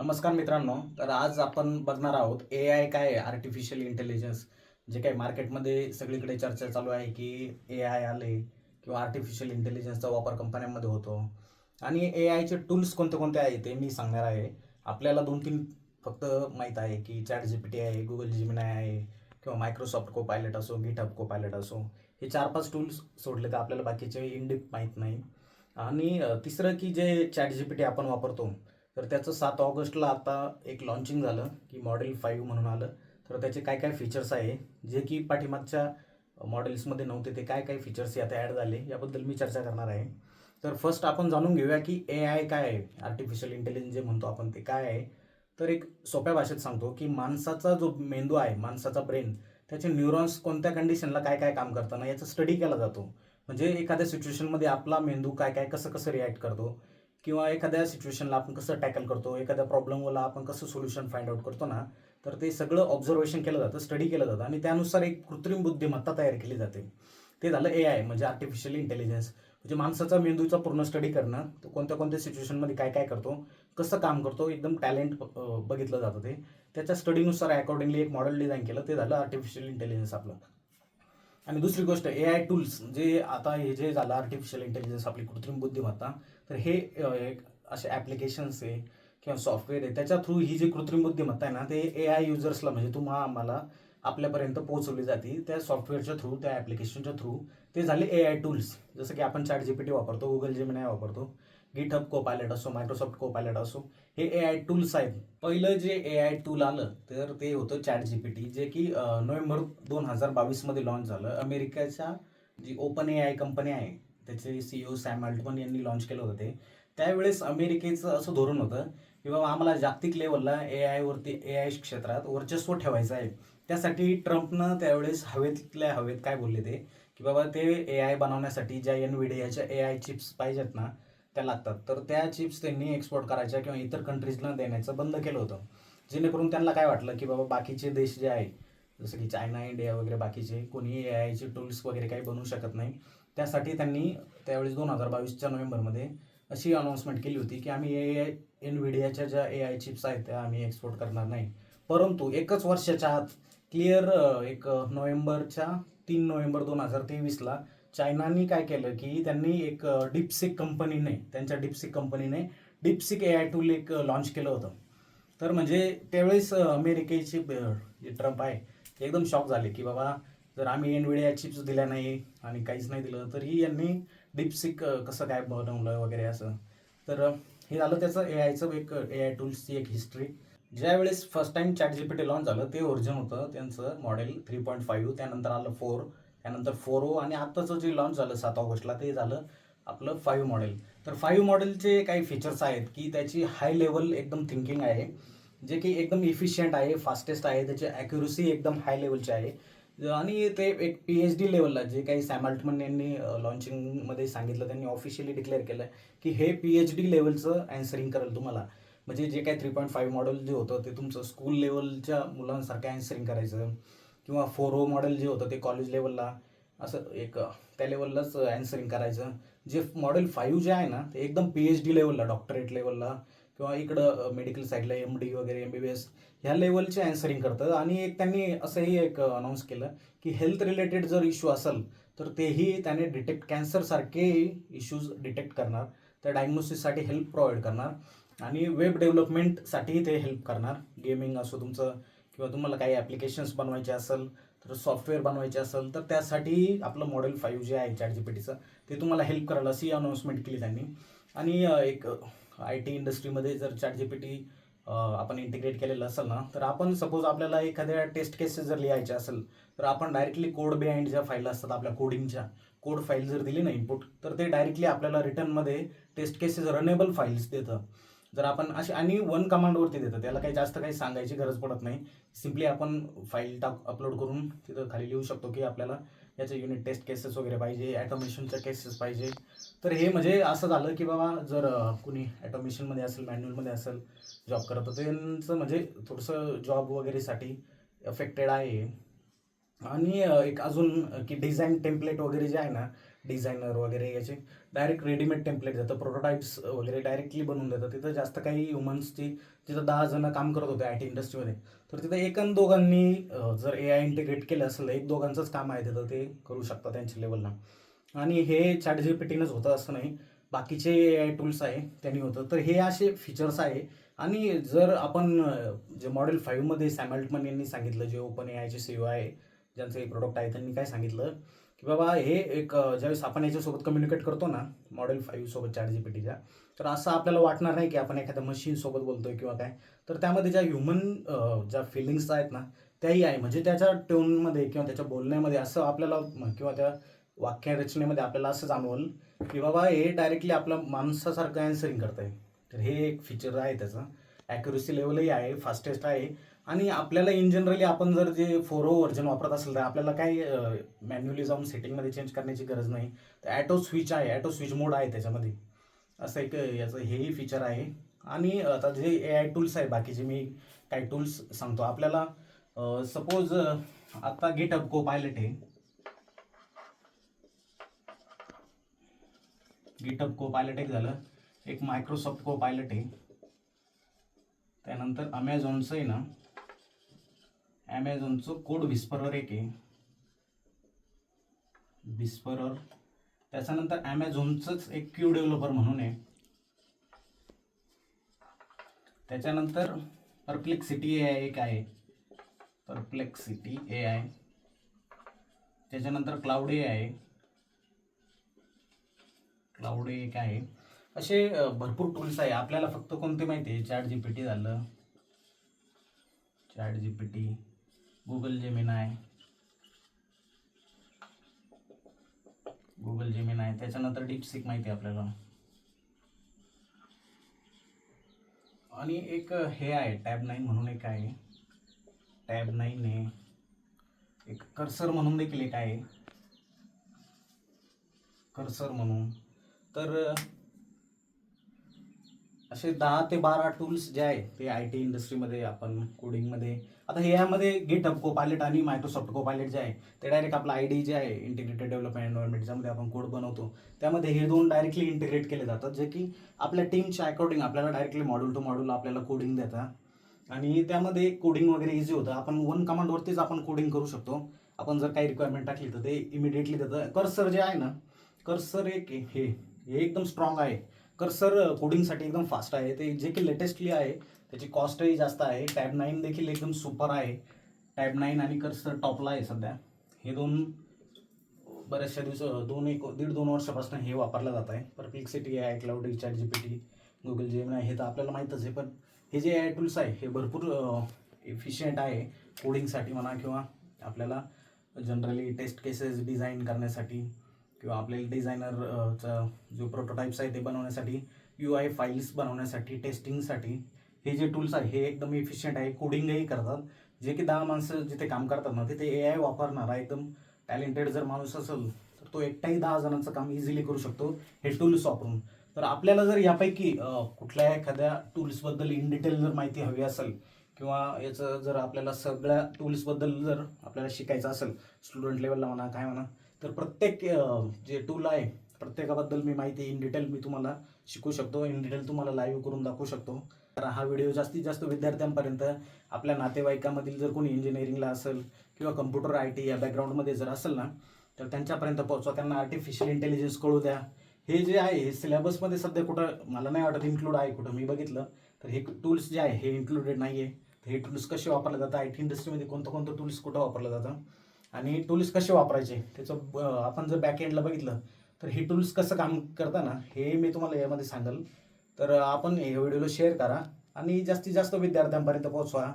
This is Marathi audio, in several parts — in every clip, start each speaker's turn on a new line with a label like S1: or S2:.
S1: नमस्कार मित्रांनो तर आज आपण बघणार आहोत ए आय काय आहे? आर्टिफिशियल इंटेलिजन्स जे काही मार्केटमध्ये सगळीकडे चर्चा चालू आहे की ए आय आले किंवा आर्टिफिशियल इंटेलिजन्सचा वापर कंपन्यांमध्ये होतो. आणि ए आयचे टूल्स कोणते कोणते आहे ते मी सांगणार आहे. आपल्याला दोन तीन फक्त माहीत आहे की चॅट जी पी टी आहे गुगल जिमिनाय आहे किंवा मायक्रोसॉफ्ट को पायलट असो गिटहब को पायलट असो. हे चार पाच टूल्स सोडले तर आपल्याला बाकीचे इंडिप माहीत नाही. आणि तिसरं की जे चॅट जी पी टी आपण वापरतो तर त्याचं सात ऑगस्टला आता एक लॉन्चिंग झालं की मॉडेल फाईव्ह म्हणून आलं. तर त्याचे काय काय फीचर्स आहे जे की पाठीमागच्या मॉडेल्समध्ये नव्हते ते काय काय फीचर्स आता ॲड झाले याबद्दल मी चर्चा करणार आहे. तर फर्स्ट आपण जाणून घेऊया की ए आय काय आहे. आर्टिफिशियल इंटेलिजन्स जे म्हणतो आपण ते काय आहे? तर एक सोप्या भाषेत सांगतो की माणसाचा जो मेंदू आहे माणसाचा ब्रेन त्याचे न्यूरॉन्स कोणत्या कंडिशनला काय काय काम करताना याचा स्टडी केला जातो. म्हणजे एखाद्या सिच्युएशनमध्ये आपला मेंदू काय काय कसं कसं रिॲक्ट करतो किंवा एखाद्या सिच्युएशनला आपण कसं टॅकल करतो एखाद्या प्रॉब्लेमला आपण कसं सोल्युशन फाइंड आउट करतो ना तर ते सगळं ऑब्झर्वेशन केलं जातं स्टडी केलं जातं आणि त्यानुसार एक कृत्रिम बुद्धिमत्ता तयार केली जाते. ते झालं ए आय म्हणजे आर्टिफिशियल इंटेलिजन्स म्हणजे माणसाचा मेंदूचा पूर्ण स्टडी करणं तो कोणत्या कोणत्या सिच्युएशनमध्ये काय काय करतो कसं काम करतो एकदम टॅलेंट बघितलं जातं ते. त्याच्या स्टडीनुसार अकॉर्डिंगली एक मॉडेल डिझाईन केलं ते झालं आर्टिफिशियल इंटेलिजन्स आपलं. आणि दुसरी गोष्ट ए आय टूल्स जे आता हे जे झालं आर्टिफिशियल इंटेलिजन्स आपली कृत्रिम बुद्धिमत्ता तर हे एक असे ॲप्लिकेशन्स आहे किंवा सॉफ्टवेअर आहे. त्याच्या थ्रू ही जी कृत्रिम बुद्धिमत्ता आहे ना ते ए आय युजर्सला म्हणजे तुम्हा आम्हाला आपल्यापर्यंत पोहोचवली जाते. त्या सॉफ्टवेअरच्या थ्रू त्या ॲप्लिकेशनच्या थ्रू ते झाले ए आय टूल्स जसं की आपण चॅट जी पी टी वापरतो गुगल जेमिनाय वापरतो गिटहब को पायलट असो मायक्रोसॉफ्ट को पायलट असो हे ए आय टूल्स आहेत. पहिलं जे ए आय टूल आलं तर ते होतं चॅट जी पी टी जे की नोव्हेंबर दोन हजार बावीसमध्ये लॉन्च झालं. अमेरिकेच्या जी ओपन ए आय कंपनी आहे त्याचे सीईओ सॅम अल्टमन यांनी लॉन्च केलं होतं ते. त्यावेळेस अमेरिकेचं असं धोरण होतं की बाबा आम्हाला जागतिक लेवलला ए आयवरती ए आय क्षेत्रात वर्चस्व ठेवायचं आहे. त्यासाठी ट्रम्पनं त्यावेळेस हवेतल्या हवेत काय बोलले ते? की बाबा ते ए आय बनवण्यासाठी ज्या एन याच्या ए आय चिप्स पाहिजेत ना त्या लागतात. तर त्या चिप्स त्यांनी एक्सपोर्ट करायच्या किंवा इतर कंट्रीजला देण्याचं बंद केलं होतं. जेणेकरून त्यांना काय वाटलं की बाबा बाकीचे देश जे आहे जसं की चायना इंडिया वगैरे बाकीचे कोणी ए आयचे टूल्स वगैरे काही बनवू शकत नाही. त्यासाठी त्यांनी त्यावेळेस दोन हजार बावीसच्या नोव्हेंबरमध्ये अशी अनाऊन्समेंट केली होती की आम्ही ए आय एनविडियाच्या ज्या ए आय चिप्स आहेत त्या आम्ही एक्सपोर्ट करणार नाही. परंतु एकच वर्षाच्या आत क्लिअर एक नोव्हेंबरच्या तीन नोव्हेंबर दोन हजार तेवीसला चायनानी काय केलं की त्यांनी एक डिपसिक कंपनीने त्यांच्या डिपसिक कंपनीने डिपसिक ए आय टूल एक लॉन्च केलं होतं. तर म्हणजे त्यावेळेस अमेरिकेचे जे ट्रम्प आहे ते एकदम शॉक झाले की बाबा जर आम्ही एनविडिया चिप्स दिल्या नाही आणि काहीच नाही दिलं तरी यांनी डिपसिक कसं काय बनवलं वगैरे असं. तर हे झालं त्याचं ए आयचं एक ए आय टूल्सची एक हिस्ट्री ज्यावेळेस first time chat G P T launch झालं ते ओरिजिन होतं त्यांचं मॉडेल थ्री पॉईंट फाईव्ह त्यानंतर आलं फोर त्यानंतर फोर ओ आणि आत्ताचं जे लॉन्च झालं सात ऑगस्टला ते झालं आपलं फाईव्ह मॉडेल तर फाईव्ह मॉडेलचे काही फीचर्स आहेत की त्याची हाय लेवल एकदम थिंकिंग आहे जे की एकदम इफिशियंट आहे फास्टेस्ट आहे त्याची ॲक्युरसी एकदम हाय लेवलची आहे. आणि ते एक पी एच डी लेवलला जे काही सॅम अल्टमन यांनी लॉन्चिंगमध्ये सांगितलं त्यांनी ऑफिशियली डिक्लेअर केलं की हे पी एच डी लेवलचं अँसरिंग करेल तुम्हाला. म्हणजे जे काही थ्री पॉईंट फाईव्ह मॉडेल जे होतं ते तुमचं स्कूल लेवलच्या मुलांसारखं अँसरिंग करायचं. किंवा फोर ओ मॉडेल जे होतं ते कॉलेज लेवलला असं एक त्या लेवललाच अँसरिंग करायचं. जे मॉडेल फाईव्ह जे आहे ना ते एकदम पी एच डी लेवलला डॉक्टरेट लेवलला किंवा इकडं मेडिकल साईडला एम डी वगैरे एम बी बी एस ह्या लेवलचे अँसरिंग करतं आणि एक त्यांनी असंही एक अनाऊन्स केलं की हेल्थ रिलेटेड जर इश्यू असेल तर तेही त्याने डिटेक्ट कॅन्सरसारखे इश्यूज डिटेक्ट करणार. त्या डायग्नोसिससाठी हेल्प प्रोव्हाइड करणार. आणि वेब डेव्हलपमेंटसाठीही ते हेल्प करणार. गेमिंग असो तुमचं किंवा तुम्हाला काही ॲप्लिकेशन्स बनवायचे असेल तर सॉफ्टवेअर बनवायचे असेल तर त्यासाठी आपलं मॉडेल फाईव्ह जे आहे चॅट जी पी टीचं ते तुम्हाला हेल्प करायला अशी अनाऊन्समेंट केली त्यांनी. आणि एक आय टी इंडस्ट्रीमध्ये जर चॅट जी पी टी आपण इंटिग्रेट केलेलं असेल ना तर आपण सपोज आपल्याला एखाद्या टेस्ट केसेस जर लिहायचे असेल तर आपण डायरेक्टली कोड बिहाइंड ज्या फाईल असतात आपल्या कोडिंगच्या कोड फाईल जर दिली ना इनपुट तर ते डायरेक्टली आपल्याला रिटर्नमध्ये टेस्ट केसेस रनेबल फाईल्स देतं. जर आपण असे आणि वन कमांडवरती देतं त्याला काही जास्त काही सांगायची गरज पडत नाही. सिम्पली आपण फाईल टाक अपलोड करून तिथं खाली लिहू शकतो की आपल्याला याचे युनिट टेस्ट केसेस वगैरे पाहिजे ॲटोमेशनच्या केसेस पाहिजे. तर हे म्हणजे असं झालं की बाबा जर कुणी ॲटोमेशनमध्ये असेल मॅन्युअलमध्ये असेल जॉब करत तर त्यांचं म्हणजे थोडंसं जॉब वगैरेसाठी अफेक्टेड आहे. आणि एक अजून की डिझाईन टेम्पलेट वगैरे जे आहे ना डिझायनर वगैरे याचे डायरेक्ट रेडीमेड टेम्पलेट जातं प्रोटोटाईप्स वगैरे डायरेक्टली बनवून देतं तिथं जास्त काही ह्युमन्सची तिथं दहा जण काम करत होते आय टी इंडस्ट्रीमध्ये तर तिथं एक दोघांनी जर ए आय इंटिग्रेट केलं असेल एक दोघांचंच काम आहे तिथं ते करू शकतात त्यांच्या लेवलला आणि हे चॅट जी पी होतं असं नाही. बाकीचे ए आय टूल्स आहे त्यांनी होतं. तर हे असे फीचर्स आहे. आणि जर आपण जे मॉडेल फाईव्हमध्ये सॅमल्टमन यांनी सांगितलं जे ओपन ए आयचे सीओ आहे ज्यांचं हे प्रोडक्ट आहे त्यांनी काय सांगितलं? की बाबा हे एक ज्यावेळेस आपण याच्यासोबत कम्युनिकेट करतो ना मॉडेल फाईव्ह सोबत चॅट जी पी टीच्या तर असं आपल्याला वाटणार नाही की आपण एखाद्या मशीनसोबत बोलतोय किंवा काय. तर त्यामध्ये ज्या ह्युमन ज्या फिलिंग्स आहेत ना त्याही आहे. म्हणजे त्याच्या टोनमध्ये किंवा त्याच्या बोलण्यामध्ये असं आपल्याला किंवा त्या वाक्यरचनेमध्ये आपल्याला असं जाणवल की बाबा हे डायरेक्टली आपलं माणसासारखं अँसरिंग करत आहे तर हे एक फीचर आहे त्याचं. ॲक्युरेसी लेवलही आहे फास्टेस्ट आहे. आणि आपल्याला इन जनरली आपण जर जे फोर ओ व्हर्जन वापरत असेल तर आपल्याला काही मॅन्युअली जाऊन सेटिंगमध्ये चेंज करण्याची गरज नाही. तर ॲटो स्विच आहे ॲटो स्विच मोड आहे त्याच्यामध्ये. असं एक याचं हेही फीचर आहे. आणि आता जे ए आय टूल्स आहे बाकीचे मी काही टूल्स सांगतो. आपल्याला सपोज आता गेट अप को पायलट आहे. गिटअप को पायलट एक झालं. एक मायक्रोसॉफ्ट को पायलट आहे. त्यानंतर अमेझॉनचं आहे ना. ॲमेझॉनचं कोड विस्परर एक आहे. विस्परर त्याच्यानंतर ॲमेझॉनचंच एक क्यू डेव्हलपर म्हणून आहे. त्याच्यानंतर परप्लेक्सिटी ए आय एक आहे. Perplexity A I. त्याच्यानंतर क्लाउड ए आहे. क्लाउड ए एक आहे. असे भरपूर टूल्स आहे. आपल्याला फक्त कोणते माहिती आहे? चॅट जी पी टी झालं. Chat G P T Google Gemini आहे गुगल जेमिन आहे त्याच्यानंतर डिपसिक माहिती आहे आपल्याला. आणि एक हे आहे टॅब नाईन म्हणून एक आहे. टॅब नाईन आहे एक कर्सर म्हणून देखील एक आहे. कर्सर म्हणून. तर असे दहा ते बारा टूल्स जे आहे ते आय टी इंडस्ट्रीमध्ये आपण कोडिंगमध्ये आता हे यामध्ये अप को पायलट आणि मायक्रोसॉफ्ट को पायलट जे आहे ते डायरेक्ट आपलं आय डी जे आहे इंटिग्रेटेड डेव्हलपमेंट एन्व्हायरमेंट ज्यामध्ये आपण कोड बनवतो त्यामध्ये हे दोन डायरेक्टली इंटिग्रेट केले जातात जे की आपल्या टीमच्या अकॉर्डिंग आपल्याला डायरेक्टली मॉड्यूल टू मॉड्यूल आपल्याला कोडिंग देतात. आणि त्यामध्ये कोडिंग वगैरे इझी होतं. आपण वन कमांडवरतीच आपण कोडिंग करू शकतो. आपण जर काही रिक्वायरमेंट टाकली तर ते इमिडिएटली देतं. कर्सर जे आहे ना कर्सर एक हे हे एकदम स्ट्रॉंग आहे. कर्सर कोडिंगसाठी एकदम फास्ट आहे. ते जे की लेटेस्टली आहे त्याची कॉस्टही जास्त आहे. टॅब नाईन देखील एकदम सुपर आहे. टॅब नाईन आणि कर्सर टॉपला आहे सध्या. हे दोन बऱ्याचशा दिवस दोन एक दीड दोन वर्षापासून हे वापरलं जात आहे. परप्लेक्सिटी आहे Claude recharge G P T Google Gem आहे हे तर आपल्याला माहीतच आहे. पण हे जे आय टूल्स आहे हे भरपूर इफिशियंट आहे. कोडिंगसाठी म्हणा किंवा आपल्याला जनरली टेस्ट केसेस डिझाईन करण्यासाठी. किंवा आपल्याला डिझायनरचा जो प्रोटोटाईप्स आहे ते बनवण्यासाठी यू आय फाईल्स बनवण्यासाठी टेस्टिंगसाठी हे जे टूल्स आहे हे एकदम इफिशियंट आहे. कोडिंगही करतात. जे की दहा माणसं जिथे काम करतात ना तिथे ए आय वापरणारा एकदम टॅलेंटेड जर माणूस असेल तर तो एकटाही दहा जणांचं काम इझिली करू शकतो हे टूल्स वापरून. तर आपल्याला जर यापैकी कुठल्या एखाद्या टूल्सबद्दल इन डिटेल जर माहिती हवी असेल किंवा याचं जर आपल्याला सगळ्या टूल्सबद्दल जर आपल्याला शिकायचं असेल स्टुडंट लेवलला म्हणा काय म्हणा तर प्रत्येक जे टूल आहे प्रत्येकाबद्दल मी माहिती इन डिटेल मी तुम्हाला शिकू शकतो. इन डिटेल तुम्हाला लाईव्ह करून दाखवू शकतो. तर हा व्हिडिओ जास्तीत जास्त विद्यार्थ्यांपर्यंत आपल्या नातेवाईकामधील जर कोणी इंजिनिअरिंगला असेल किंवा कम्प्युटर आय टी या बॅकग्राऊंडमध्ये जर असेल ना तर त्यांच्यापर्यंत पोहोचवा. त्यांना आर्टिफिशियल इंटेलिजन्स कळू द्या. हे जे आहे हे सिलेबसमध्ये सध्या कुठं मला नाही वाटत इन्क्लूड आहे कुठं. मी बघितलं तर हे टूल्स जे आहे हे इन्क्लुडेड नाही आहे तर हे टूल्स कसे वापरले जातात? आय टी इंडस्ट्रीमध्ये कोणतं कोणतं टूल्स कुठं वापरलं जातं आणि टूल्स कसे वापरायचे? त्याचं आपण जर बॅक एंडला बघितलं तर हे टूल्स कसं काम करताना हे मी तुम्हाला यामध्ये सांगेल. तर आपण हे व्हिडिओला शेअर करा आणि जास्तीत जास्त विद्यार्थ्यांपर्यंत पोहोचवा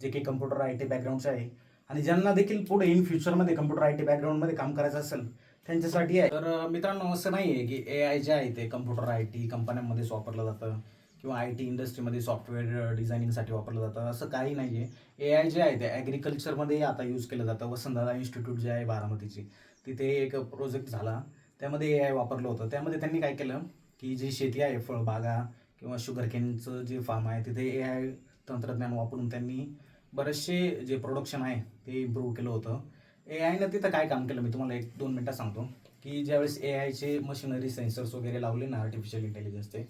S1: जे काही कम्प्युटर आय टी बॅकग्राऊंडचे आहे. आणि ज्यांना देखील पुढे इन फ्युचरमध्ये कम्प्युटर आय टी बॅकग्राऊंडमध्ये काम करायचं असेल त्यांच्यासाठी आहे. तर मित्रांनो असं नाही आहे की ए आय जे आहे ते कम्प्युटर आय टी कंपन्यांमध्येच वापरलं जातं. किंवा आय टी इंडस्ट्रीमध्ये सॉफ्टवेअर डिझायनिंगसाठी वापरलं जातं असं काही नाही आहे ए आय जे आहे ते ॲग्रिकल्चरमध्ये आता यूज केलं जातं. वसंतदादा इन्स्टिट्यूट जे आहे बारामतीची तिथे एक प्रोजेक्ट झाला. त्यामध्ये ए आय वापरलं होतं. त्यामध्ये त्यांनी काय केलं की जी शेती आहे फळबागा किंवा शुगर केनचं जे फार्म आहे तिथे ए आय तंत्रज्ञान वापरून त्यांनी बरेचसे जे प्रोडक्शन आहे ते इम्प्रूव्ह केलं होतं. ए आयनं तिथं काय काम केलं? मी तुम्हाला एक दोन मिनटात सांगतो. की ज्यावेळेस ए आयचे मशिनरी सेन्सर्स वगैरे लावले ना आर्टिफिशियल इंटेलिजन्सचे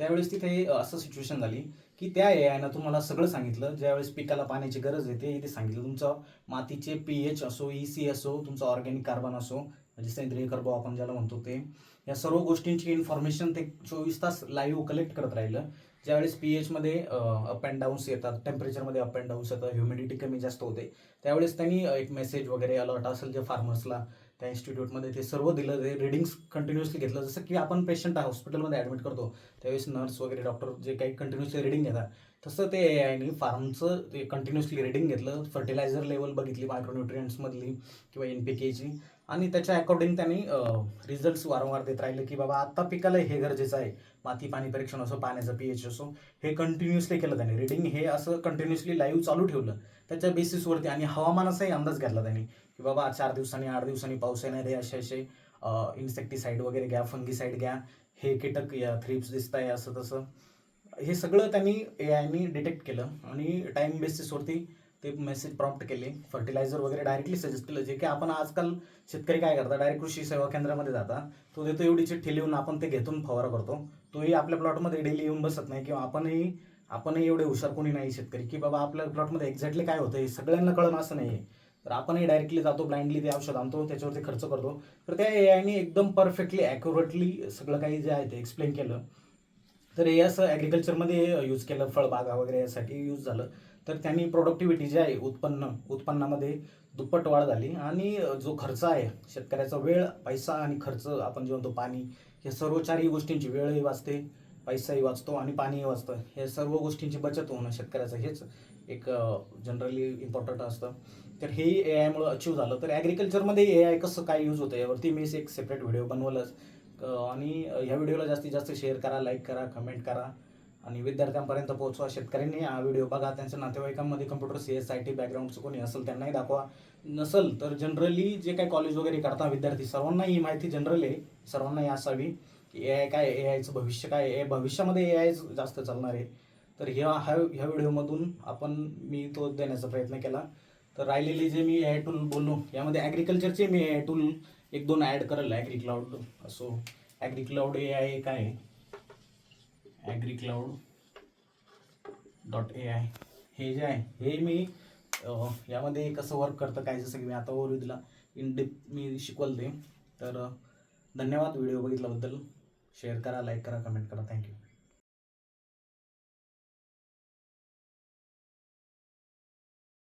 S1: त्यावेळेस तिथे असं सिच्युएशन झाली की त्या ए आयनं तुम्हाला सगळं सांगितलं. ज्यावेळेस पिकाला पाण्याची गरज आहे ते इथे सांगितलं. तुमचं मातीचे पी एच असो ई सी असो तुमचं ऑर्गॅनिक कार्बन असो म्हणजे सेंद्रिय कर्बो आपण ज्याला म्हणतो ते या सर्व गोष्टींची इन्फॉर्मेशन ते चोवीस तास लाईव्ह कलेक्ट करत राहिलं. ज्यावेळेस पी एचमध्ये अप अँड डाऊन्स येतात टेम्परेचरमध्ये अप अँड डाऊन्स येतात ह्युमिडिटी कमी जास्त होते त्यावेळेस त्यांनी एक मेसेज वगैरे अलर्ट असेल जे फार्मर्सला त्या इन्स्टिट्यूटमध्ये ते सर्व दिलं ते रिडिंग्स कंटिन्युअसली घेतलं. जसं की आपण पेशंट हॉस्पिटलमध्ये ॲडमिट करतो त्यावेळेस नर्स वगैरे डॉक्टर जे काही कंटिन्युअसली रिडिंग घेतात तसं ते ए आयनी फार्मचं ते कंटिन्युअसली रिडिंग घेतलं. फर्टिलायझर लेवल बघितली मायक्रोन्युट्रियंट्समधली किंवा एन पी केची आणि त्याच्या अकॉर्डिंग त्यांनी रिझल्ट्स वारंवार देत राहिले की बाबा आत्ता पिकाला हे गरजेचं आहे. माती पाणी परीक्षण असो पाण्याचं पी एच असो हे कंटिन्युअसली केलं त्यांनी. रिडिंग हे असं कंटिन्युअसली लाईव्ह चालू ठेवलं. त्याच्या बेसिसवरती आणि हवामानाचाही अंदाज घेतला त्यांनी. की बाबा चार दिवसांनी आठ दिवसांनी पाऊस येणार आहे असे असे इन्सेक्टिसाईड वगैरे घ्या फंगीसाईड घ्या हे कीटक या थ्रिप्स दिसत आहे असं तसं. हे सगळं त्यांनी ए आयनी डिटेक्ट केलं आणि टाईम बेसिसवरती ते मेसेज प्रॉम्प्ट केले. फर्टिलायझर वगैरे डायरेक्टली सजेस्ट केलं जे की आपण आजकाल शेतकरी काय करतात डायरेक्ट कृषी सेवा केंद्रामध्ये जाता तो देतो एवढी चिठ्ठी लिहून आपण ते घेतून फवारा करतो. तोही आपल्या प्लॉटमध्ये डेली येऊन बसत नाही किंवा आपणही आपणही एवढे हुशार कोणी नाही शेतकरी की बाबा आपल्या प्लॉटमध्ये एक्झॅक्टली काय होतं हे सगळ्यांना कळणं असं नाही आहे तर आपणही डायरेक्टली जातो ब्लाइंडली ते औषध आणतो त्याच्यावरती खर्च करतो. तर त्या ए आयने एकदम परफेक्टली ॲक्युरेटली सगळं काही जे आहे ते एक्सप्लेन केलं. तर हे असं ॲग्रिकल्चरमध्ये यूज केलं फळबागा वगैरे यासाठी यूज झालं. तर त्यांनी प्रोडक्टिव्हिटी जे आहे उत्पन्न उत्पन्नामध्ये दुप्पट वाढ झाली. आणि जो खर्च आहे शेतकऱ्याचा वेळ पैसा आणि खर्च आपण जे म्हणतो पाणी हे सर्व चारही गोष्टींची वेळही वाचते पैसाही वाचतो आणि पाणीही वाचतं. हे सर्व गोष्टींची बचत होणं शेतकऱ्याचं हेच एक जनरली इम्पॉर्टंट असतं. तर हे ए आयमुळं अचीव झालं. तर ॲग्रिकल्चरमध्ये ए आय कसं काय यूज होतं यावरती मी एक सेपरेट व्हिडिओ बनवलंच. आणि ह्या व्हिडिओला जास्तीत जास्त शेअर करा लाईक करा कमेंट करा. आणि विद्यार्थ्यांपर्यंत पोहोचवा. शेतकऱ्यांनी हा व्हिडिओ बघा. त्यांच्या नातेवाईकांमध्ये computer C S I T बॅकग्राऊंडचं कोणी असेल त्यांनाही दाखवा. नसल तर जनरली जे काही कॉलेज वगैरे करता विद्यार्थी सर्वांना ही माहिती जनरल आहे. सर्वांनाही असावी की ए आय काय ए आयचं भविष्य काय? ए भविष्यामध्ये ए आय जास्त चालणार आहे. तर ह्या ह्या ह्या व्हिडिओमधून आपण मी तो देण्याचा प्रयत्न केला. तर राहिलेले जे मी ए आय टूल बोललो यामध्ये ॲग्रिकल्चरचे मी ए आय टूल एक दोन ॲड करेल ॲग्री क्लाउड असो ॲग्री क्लाउड ए आय काय आहे. Agri cloud dot A I हे जे आहे हे मी यामध्ये कसं वर्क करतं काय जसं की मी आता ओव्हरव्ह्यू दिला. इन डिप मी शिकवलं ते तर धन्यवाद व्हिडिओ बघितल्याबद्दल. शेअर करा लाईक करा कमेंट करा. Thank you